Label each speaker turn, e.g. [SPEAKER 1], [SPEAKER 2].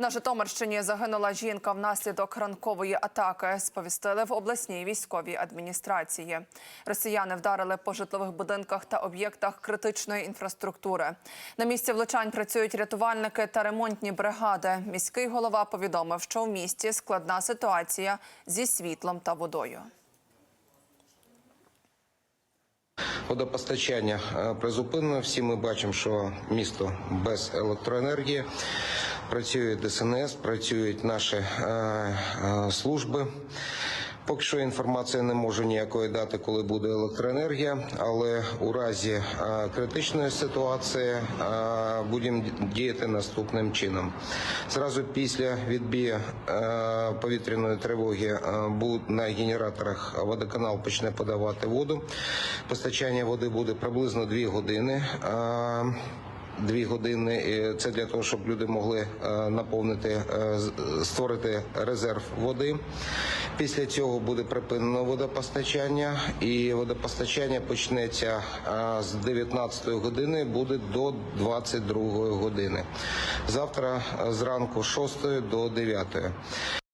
[SPEAKER 1] На Житомирщині загинула жінка внаслідок ранкової атаки. Сповістили в обласній військовій адміністрації. Росіяни вдарили по житлових будинках та об'єктах критичної інфраструктури. На місці влучань працюють рятувальники та ремонтні бригади. Міський голова повідомив, що в місті складна ситуація зі світлом та водою.
[SPEAKER 2] Водопостачання е, призупинено. Всі ми бачимо, що місто без електроенергії. Працює ДСНС, працюють наші е, е, служби. Поки що інформації не можу ніякої дати, коли буде електроенергія, але у разі е, критичної ситуації е, будемо діяти наступним чином. Зразу після відбію е, повітряної тривоги е, на генераторах водоканал почне подавати воду. Постачання води буде приблизно 2 години. Е, Дві години І це для того, щоб люди могли е, наповнити, е, створити резерв води. Після цього буде припинено водопостачання, і водопостачання почнеться е, з 19 години, буде до 22 години. Завтра зранку з 6 до 9.